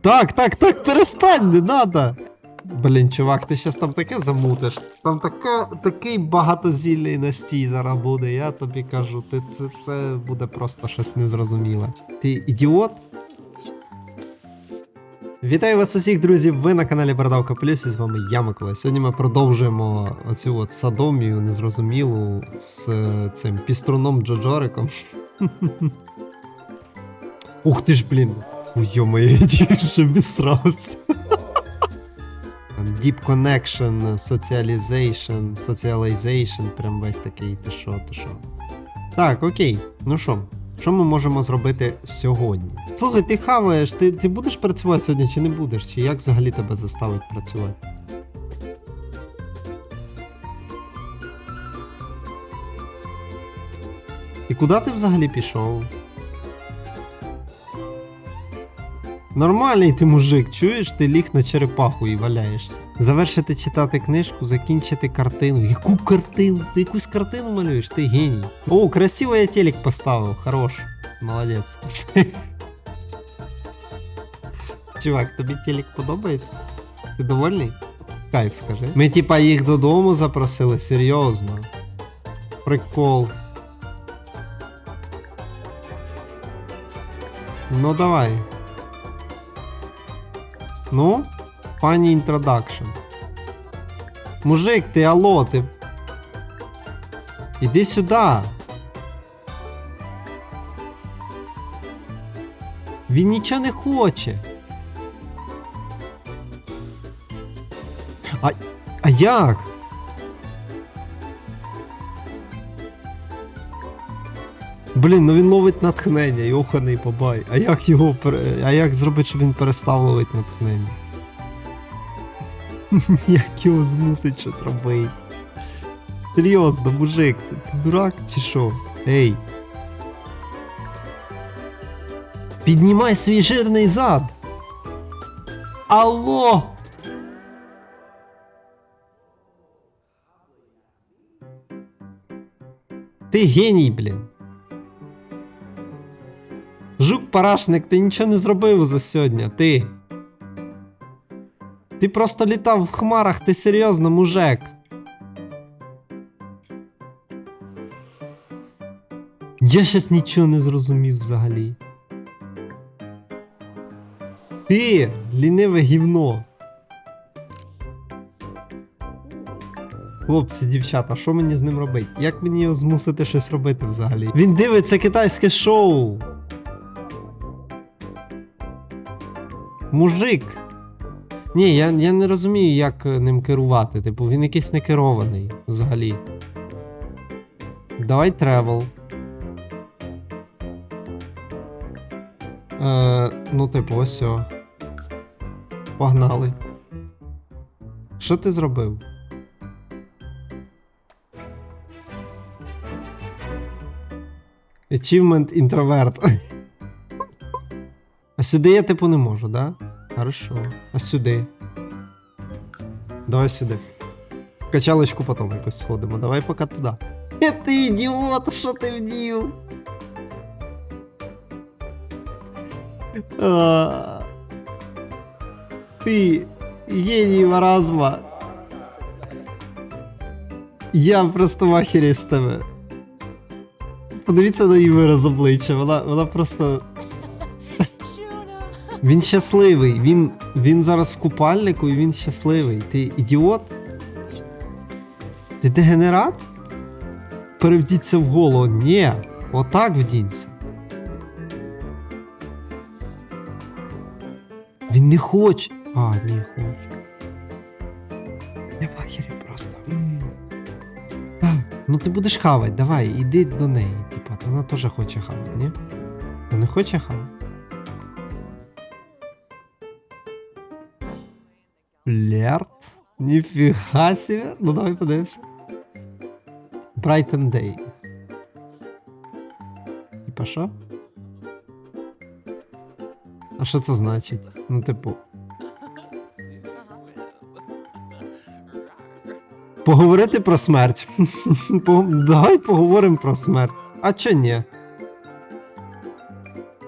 Так, так, так, перестань, не надо. Блін, чувак, ти щас там таке замутиш. Там така, такий багатозільний настій зараз буде, я тобі кажу, ти, це, це буде просто щось незрозуміле. Ти ідіот? Вітаю вас усіх, друзі! Ви на каналі Бородавка Плюс і з вами я, Микола. Сьогодні ми продовжуємо оцю от садомію незрозумілу з цим піструном Джоджориком. Ух ти ж, блін! Ой, Йо-моє, я тільки що обісрався. Deep Connection, Socialization, Socialization, прям весь такий, ти що, ти що. Так, окей. Ну що, що ми можемо зробити сьогодні? Слухай, ти хаваєш, ти, ти будеш працювати сьогодні чи не будеш? Чи як взагалі тебе заставить працювати? І куди ти взагалі пішов? Нормальний ти мужик, чуєш, ти ліг на черепаху і валяєшся. Завершити читати книжку, закінчити картину. Яку картину? Ти якусь картину малюєш? Ти геній. О, красиво я телек поставив, хорош. Молодець. Чувак, тобі телек подобається? Ти довольний? Кайф, скажи. Ми типа їх додому запросили, серйозно. Прикол. Ну давай. Ну, пані інтродакшн. Мужик, ти алло, ти. Іди сюди. Він нічого не хоче. А, а як? Блін, ну він ловить натхнення, йоханий бабай. А як його А як зробити, щоб він перестав ловити натхнення? як його змусить щось робити? Серйозно, мужик, ти дурак чи що? Ей. Піднімай свій жирний зад. Алло! Ти геній, блін. Жук парашник, ти нічого не зробив за сьогодні, ти. Ти просто літав в хмарах, ти серйозно, мужик. Я щас нічого не зрозумів взагалі. Ти, ліниве гівно. Хлопці, дівчата, що мені з ним робити? Як мені його змусити щось робити взагалі? Він дивиться китайське шоу. Мужик. Ні, я, я не розумію, як е, ним керувати. Типу, він якийсь не керований взагалі. Давай тревел. Е, ну, типу, ось. Погнали. Що ти зробив? Achievement інтроверт. Сюди я типу не можу, да? Хорошо. А сюди. Давай сюди. Качалочку потім якось сходимо. Давай поки туди. Е, Ти ідіот, що ти вдів? А, Ти геній маразма. Я просто в ахері з тебе. Подивіться на її вираз обличчя, вона, вона просто. Він щасливий. Він, він зараз в купальнику і він щасливий. Ти ідіот? Ти дегенерат? Перевдіться в голову. Ні, отак вдінься. Він не хоче. А, ні, хоче. Я в ахері просто. Так, ну ти будеш хавати, давай, іди до неї. Типа, вона теж хоче хавати, ні? Вона не хоче хавати? Флерт? Ніфіга себе. Ну давай подивимося. Brighton Day. Типа що? А що це значить? Ну, типу. Поговорити про смерть. Давай поговоримо про смерть. А чо ні?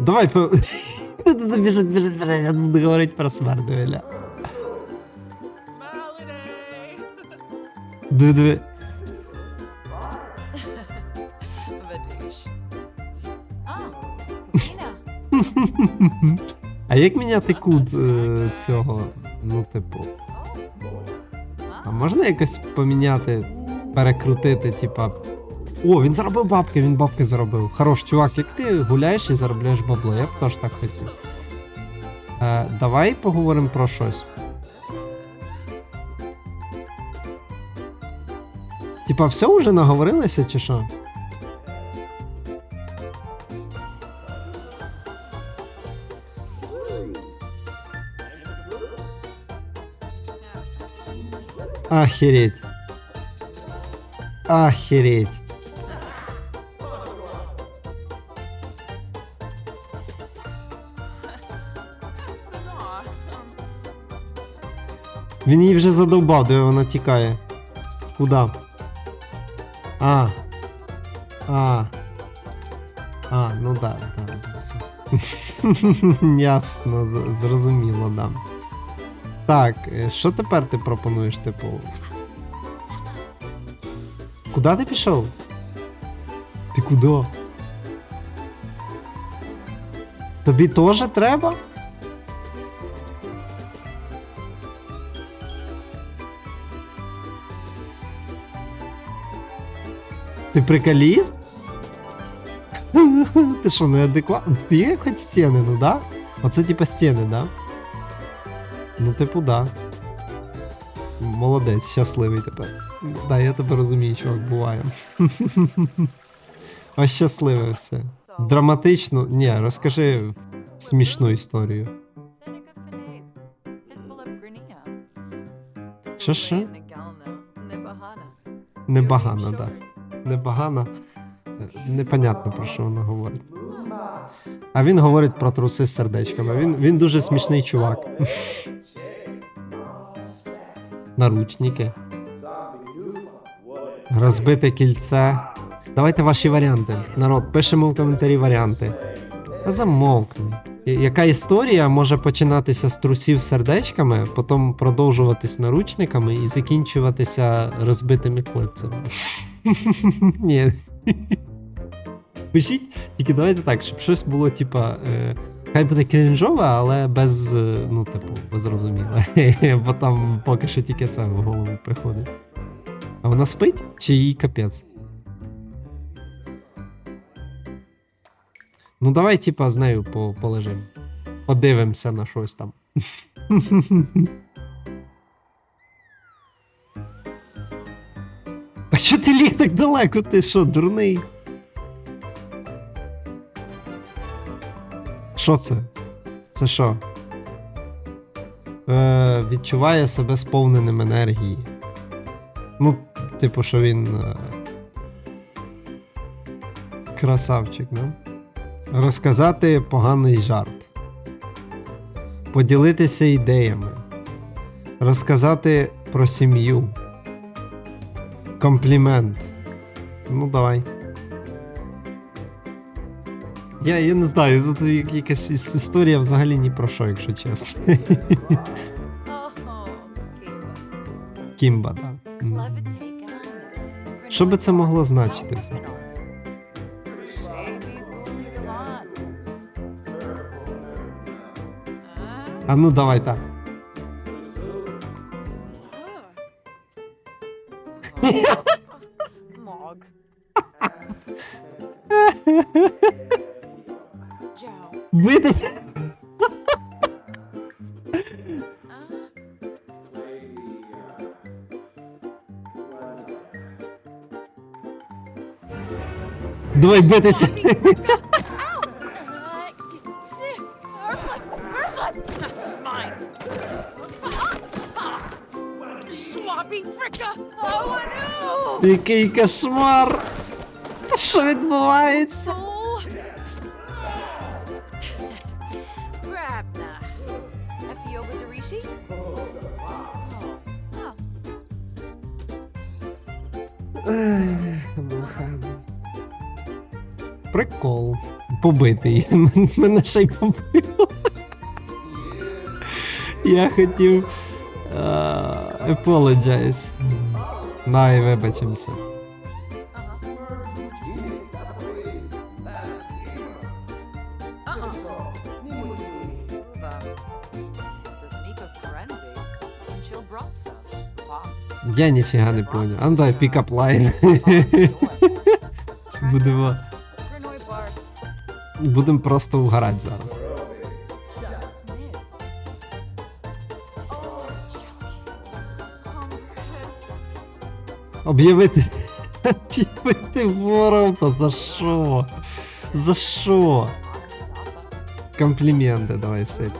Давай по. Біжить, біжить, біжить, він говорить про смерть, Дуеля. Диви, диви. А як міняти кут е, цього? Ну, типу. А можна якось поміняти, перекрутити, типа. О, він заробив бабки, він бабки заробив. Хорош, чувак, як ти гуляєш і заробляєш бабло, я б теж так хотів. Е, давай поговоримо про щось. Типа, все вже наговорилися, чи що? Охереть. Охереть. Він її вже задовбав, де вона тікає. Куда? А. А. А, ну да, да, да. Ясно, зрозуміло, да. Так, е, що тепер ти пропонуєш, типу? Куди ти пішов? Ти куди? Тобі теж треба? Ти приколіст? Ти що, неадекватно? Ти є хоч стіни, ну да? Оце типа стіни, да? Ну, типу, да. Молодець, щасливий тепер. Да, я тебе розумію, чувак, буває. Ось щасливе все. Драматично. Ні, розкажи смішну історію. Що що? Небагано, так. Да. Небагано. Е, Непонятно про що вона говорить. А він говорить про труси з сердечками. Він, він дуже смішний чувак. Наручники. Розбите кільце. Давайте ваші варіанти. Народ, пишемо в коментарі варіанти. Замовкни. Яка історія може починатися з трусів сердечками, потім продовжуватись наручниками і закінчуватися розбитими кольцями? Ні. Пишіть, тільки давайте так, щоб щось було, типа. Е, хай буде крінжове, але без, е, ну, типу, зрозуміле. Бо там поки що тільки це в голову приходить. А вона спить чи їй капець? Ну, давай, типа, з нею по- полежим. Подивимося на щось там. А що ти ліг так далеко? Ти що, дурний? Що це? Це що? Е, відчуває себе сповненим енергії. Ну, типу, що він. Е... Красавчик, да? Розказати поганий жарт. Поділитися ідеями. Розказати про сім'ю. Комплімент. Ну, давай. Я, я не знаю, тут якась історія взагалі ні про що, якщо чесно. Кімба, так. Що би це могло значити все? А ну давай так. Joe. Видати. Давай битися. Який кошмар. Що відбувається? Darishi. Oh. Прикол. Побитий. Мене ще й побило. Я хотів е, apologize. Pop. Я ніфіга не поняв. А ну дай пікап лайн. Будемо, будемо просто угорати зараз. Об'явити. Об'явити ворог, та за що? За що? Компліменти давай сип.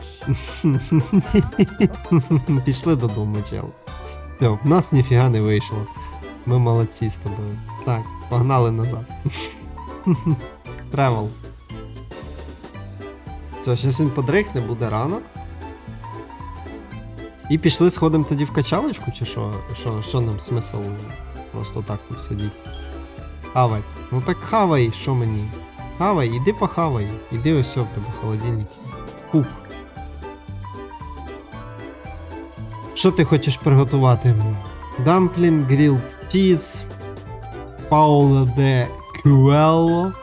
Пішли додому, чел. Все, в нас ніфіга не вийшло. Ми молодці з тобою. Так, погнали назад. Тревел. Все, щось він подрихне, буде ранок. І пішли сходимо тоді в качалочку, чи що? Що, що нам смисл просто так тут сидіти? Хавать. Ну так хавай, що мені? Хавай, іди похавай. Іди ось в тебе холодильник. Куп. Що ти хочеш приготувати? Дамплін, грілд чіз, паула де кюелло,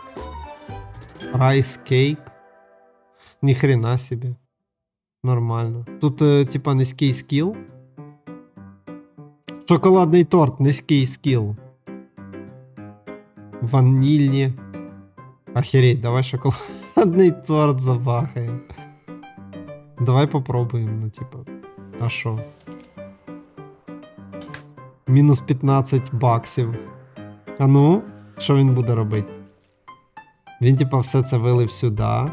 райс кейк. Ніхрена собі. Нормально. Тут, е, типа, низький скіл. Шоколадний торт, низький скіл. Ванільні. Охереть, давай шоколадний торт забахаємо. Давай попробуємо, ну, типа. А що? Мінус 15 баксів. А ну, що він буде робити? Він, типа, все це вилив сюди.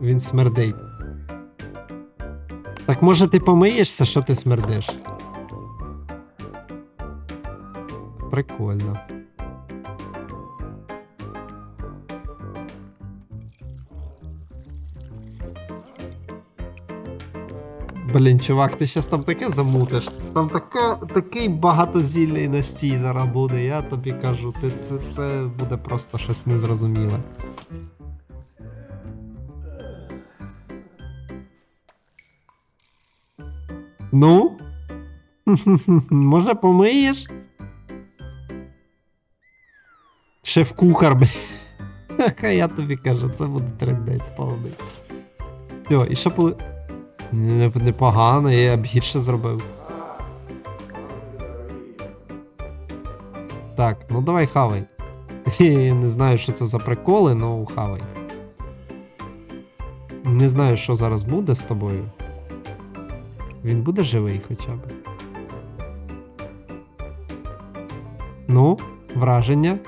Він смердить. Так може ти помиєшся, що ти смердиш? Прикольно. Блін, чувак, ти щас там таке замутиш. Там таке, такий багатозільний настій зараз буде, я тобі кажу, ти, це, це буде просто щось незрозуміле. Ну? Може помиєш? Шеф-кухар, блін. Я тобі кажу, це буде трендець повний. Все, і що поли. Непогано, я б гірше зробив. Так, ну давай хавай. Я не знаю, що це за приколи, ну хавай. Не знаю, що зараз буде з тобою. Він буде живий хоча б. Ну, враження.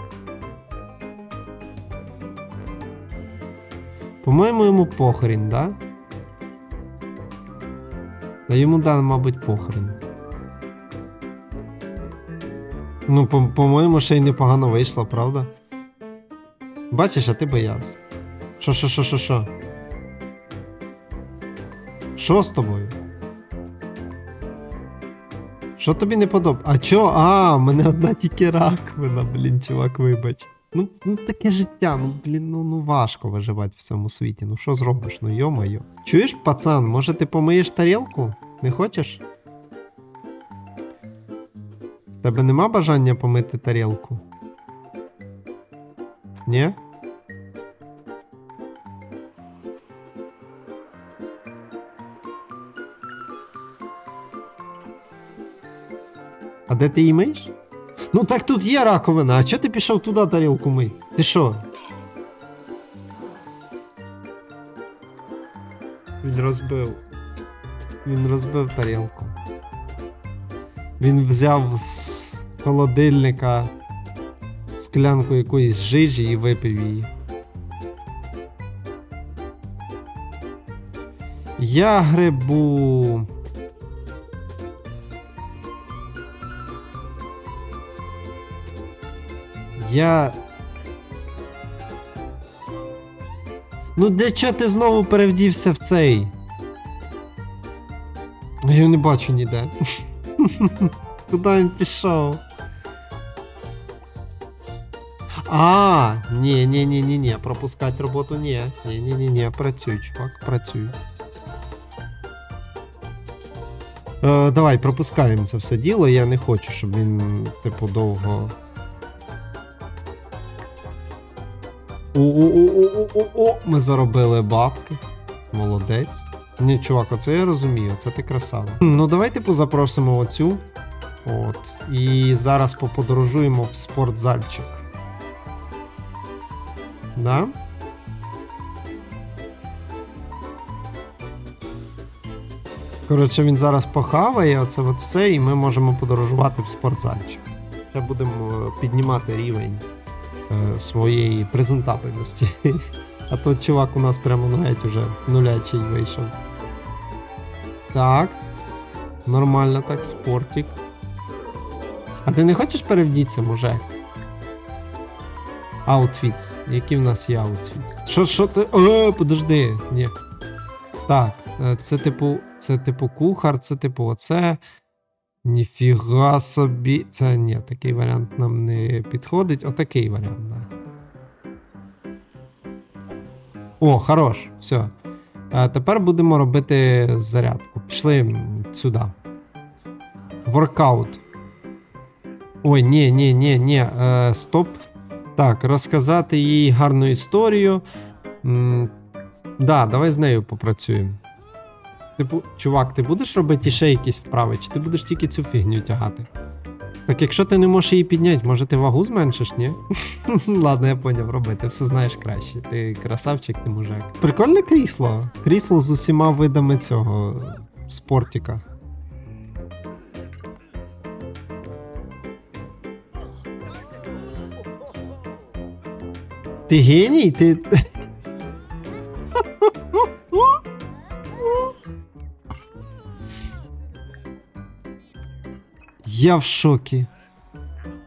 По-моєму, йому похрін, да? Та йому да, мабуть, похрін. Ну, по- по-моєму, ще й непогано вийшло, правда? Бачиш, а ти боявся. Що, що, що, що, що? Що з тобою? Що тобі не подобається? А чо? А, мене одна тільки раковина, блін, чувак, вибач. Ну, ну таке життя, ну блін, ну, ну важко виживати в цьому світі. Ну що зробиш? Ну йо-моє. Чуєш, пацан, може ти помиєш тарілку? Не хочеш? Тебе нема бажання помити тарілку? Ні? А де ти її миєш? Ну так тут є раковина, а чого ти пішов туди тарілку мий? Ти що? Він розбив. Він розбив тарілку. Він взяв з холодильника склянку якоїсь жижі і випив її. Я грибу. Я. Ну для чого ти знову перевдівся в цей? Я його не бачу ніде. Куди він пішов? А, ні, ні, ні, ні, ні, пропускати роботу ні. Ні, ні, ні, ні, працюй, чувак, працюй. Е, давай, пропускаємо це все діло. Я не хочу, щоб він, типу, довго. О-о-о-о-о-о! Ми заробили бабки. Молодець. Ні, чувак, оце я розумію, це ти красава. Ну, давай, типу, запросимо оцю. От. І зараз поподорожуємо в спортзальчик. Да? Коротше, він зараз похаває, оце от все, і ми можемо подорожувати в спортзальчик. Ще будемо е, піднімати рівень своєї презентабельності. А то чувак у нас прямо ну, геть уже нулячий вийшов. Так. Нормально так, спортик. А ти не хочеш перевдітися, може? Аутфіц. Які в нас є аутфіц? Що, що ти. О, подожди. Ні. Так, е, це типу, це типу кухар, це типу оце. Ніфіга собі. Це ні, такий варіант нам не підходить. Отакий варіант, да. О, хорош, все. А тепер будемо робити зарядку. Пішли сюди. Воркаут. Ой, ні, ні, ні, ні. Е, стоп. Так, розказати їй гарну історію. М, да, давай з нею попрацюємо. Типу, чувак, ти будеш робити ще якісь вправи, чи ти будеш тільки цю фігню тягати? Так якщо ти не можеш її підняти, може ти вагу зменшиш, ні? Ладно, я поняв, роби, ти все знаєш краще. Ти красавчик, ти мужик. Прикольне крісло. Крісло з усіма видами цього спортіка. Ти геній? Ти. Я в шокі.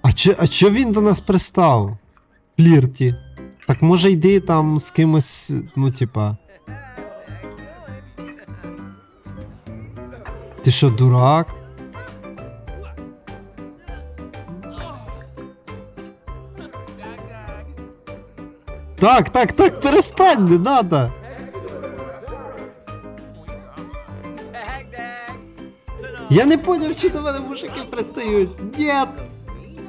А чо, а чо він до нас пристав? Флірті. Так може йди там з кимось, ну, типа. Ти що, дурак? Так, так, так, перестань, не надо. Я не поняв, чи до мене мужики пристають. Ні.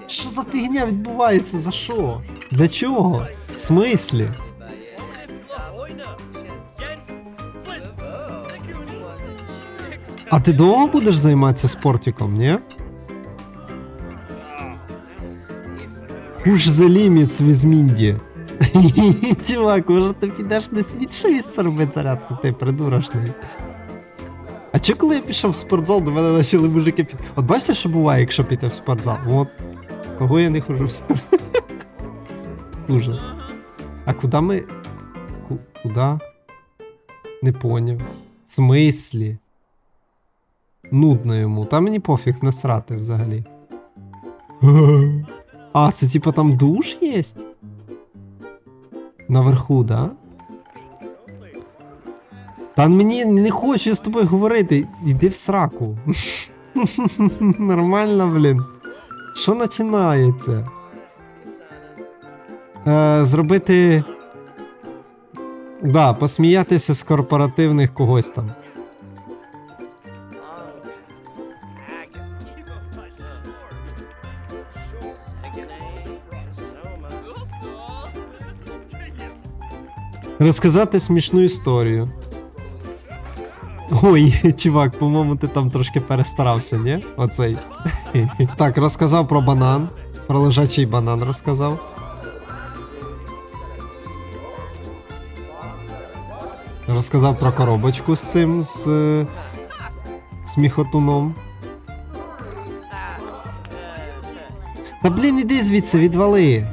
Що за фігня відбувається? За що? Для чого? В смислі? А ти довго будеш займатися спортиком, ні? The limits with Mindy. Чувак, може ти підеш на світ місце робити зарядку, ти придурочний. А чи коли я пішов в спортзал, до мене почали мужики під. От бачите, що буває, якщо піти в спортзал? От. Кого я не хожу в спортзал. Ужас. А куди ми. Ку- Куда? Не поняв. В смислі? Нудно йому. Та мені пофіг насрати взагалі. А, це типа там душ є? Наверху, да? Та мені не хочу з тобою говорити. Іди в сраку. Нормально, блін. Що починається? Е, зробити. Да, посміятися з корпоративних когось там. Розказати смішну історію. Ой, чувак, по-моєму, ти там трошки перестарався, ні? Оцей. Так, розказав про банан. Про лежачий банан розказав. Розказав про коробочку з цим, з е, сміхотуном. Та блін, іди звідси, відвали.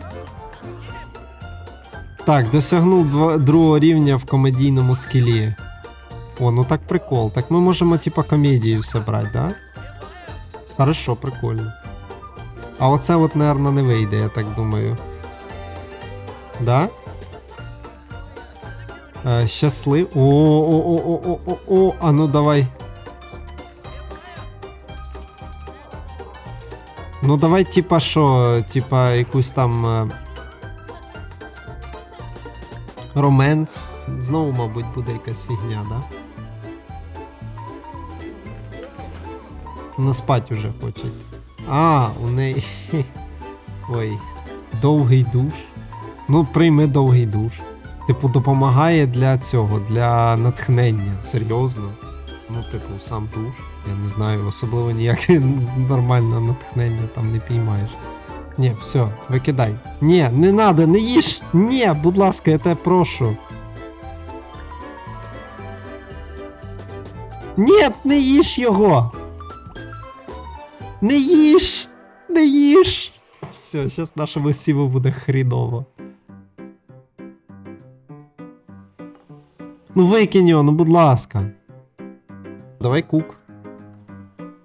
Так, досягнув другого рівня в комедійному скілі. О, ну так прикол. Так ми можемо типа комедії все брати, да? Хорошо, прикольно. А оце от, наверное, не вийде, я так думаю. Да? Е, щаслив. О, о, о, о, о, о, о, а ну давай. Ну давай, типа, що, типа, якусь там. Роменс. Знову, мабуть, буде якась фігня, да? Вона спать уже хоче. А, у неї. Ой. Довгий душ. Ну, прийми довгий душ. Типу, допомагає для цього, для натхнення. Серйозно. Ну, типу, сам душ. Я не знаю, особливо ніяке нормальне натхнення там не піймаєш. Ні, все, викидай. Ні, не надо, не їж! Ні, будь ласка, я тебе прошу. Ні, не їж його! Не їж! Не їж! Все, зараз нашому сіву буде хріново. Ну викинь його, ну будь ласка. Давай кук.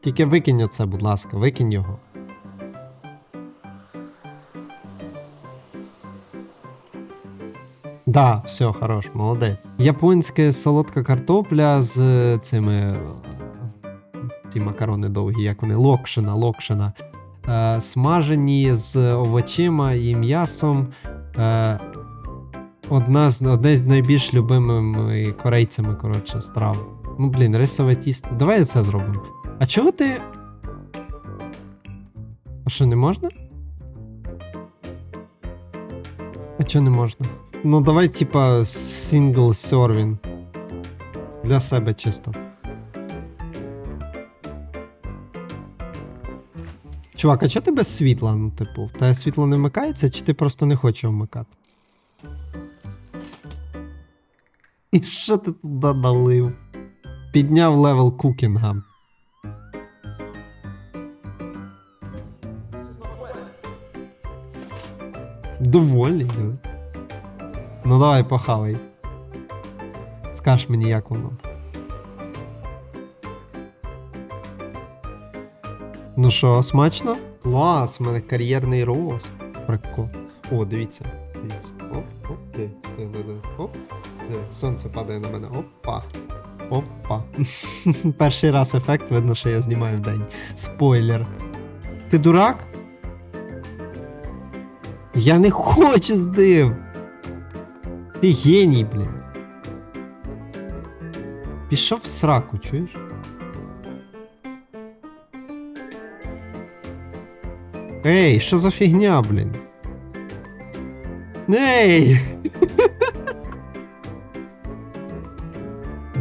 Тільки викинь оце, будь ласка, викинь його. Да, все, хорош, молодець. Японська солодка картопля з цими. Ці макарони довгі, як вони, локшина, локшина. Е, смажені з овочима і м'ясом. Е, одна з одне з найбільш любимими корейцями, коротше, страв. Ну, блін, рисове тісто. Давай це зробимо. А чого ти. А що, не можна? А чого не можна? Ну, давай, типа, single serving. Для себе чисто. Чувак, а чого ти без світла? Ну, типу, тебе світло не вмикається, чи ти просто не хочеш вмикати? І що ти туди налив? Підняв левел кукінга. Довольний, диви. Ну давай похавай. Скаж мені, як воно. Ну що, смачно? Клас, у мене кар'єрний рост. Прикол. О, дивіться. Дивіться. Оп, оп. Диви, диви. Оп. Диви, сонце падає на мене. Опа. Опа. Перший раз ефект, видно, що я знімаю в день. Спойлер. Ти дурак? Я не хочу з ним. Ти геній, блін. Пішов в сраку, чуєш? Ей, що за фігня, блін? Ей!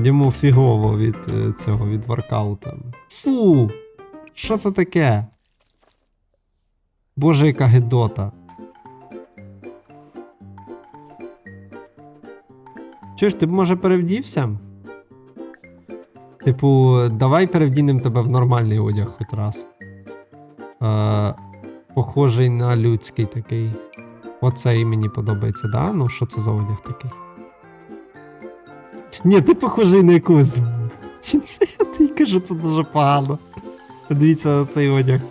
Йому фігово від е, цього від воркаута. Фу! Що це таке? Боже, яка гидота. Чуєш, ти б може перевдівся? Типу, давай перевдінемо тебе в нормальний одяг хоч раз. Е, похожий на людський такий. Оцей мені подобається, да? Ну, що це за одяг такий? Ні, ти похожий на якогось. Я кажу, це дуже погано. Подивіться на цей одяг.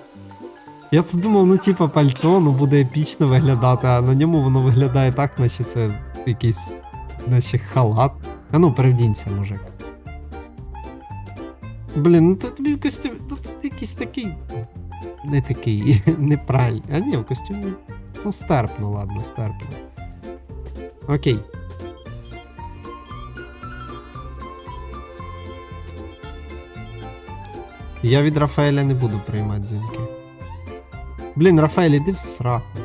Я то думав, ну типа пальто, ну буде епічно виглядати, а на ньому воно виглядає так, наче це якийсь наче халат. А ну, перевдінься, мужик. Блін, ну то тобі в костюмі. Ну тут якийсь такий. Не такий, неправильний. А ні, в костюмі. Ну, стерпно, ладно, стерпно. Окей. Я від Рафаеля не буду приймати дзвінки. Блін, Рафаель, іди в сраку.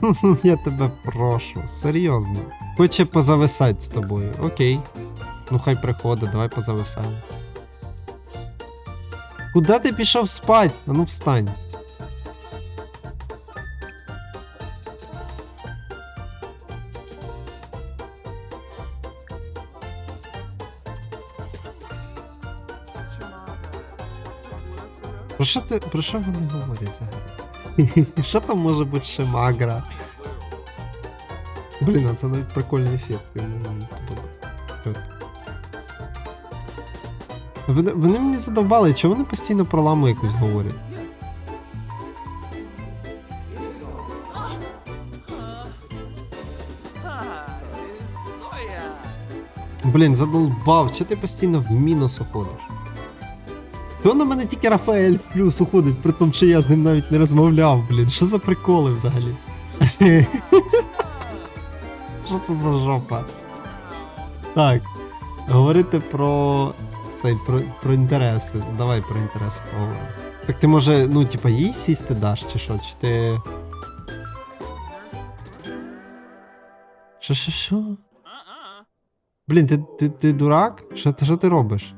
Я тебе прошу, серйозно. Хоче позависати з тобою. Окей. Ну хай приходить, давай позависаємо. Куда ти пішов спать? А ну встань. Про що ти. Про що вони говорять? Що там може бути шимагра? Блін, а це навіть прикольний ефект. Вони, вони мені задовбали, чого вони постійно про ламу якусь говорять? Блін, задолбав, чого ти постійно в мінус уходиш? Чого на мене тільки Рафаель плюс уходить, при тому, що я з ним навіть не розмовляв, блін. Що за приколи взагалі? Що це за жопа? Так. Говорити про цей про, про інтереси. Давай про інтереси поговоримо. Так ти може, ну, типа, їй сісти даш, чи що? Чи ти. Що, що, що? Блін, ти, ти, ти дурак? Що, ти, робиш?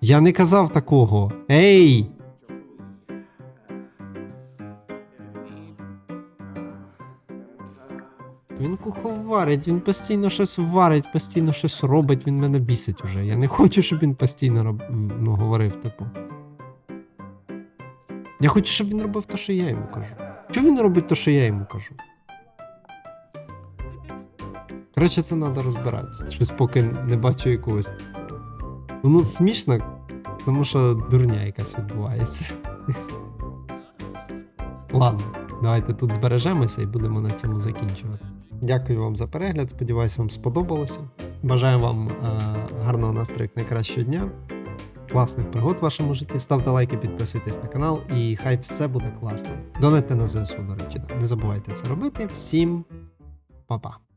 Я не казав такого. Ей! Він кухо варить, він постійно щось варить, постійно щось робить, він мене бісить уже. Я не хочу, щоб він постійно роб... ну, говорив, типу. Я хочу, щоб він робив те, що я йому кажу. Чого він робить те, що я йому кажу? Коротше, це треба розбиратися. Щось поки не бачу якогось. Воно смішно, тому що дурня якась відбувається. Ладно, давайте тут збережемося і будемо на цьому закінчувати. Дякую вам за перегляд. Сподіваюсь, вам сподобалося. Бажаю вам е, гарного настрою як найкращого дня, класних пригод в вашому житті. Ставте лайки, підписуйтесь на канал, і хай все буде класно. Донайте на ЗСУ, до речі. Не забувайте це робити. Всім па-па.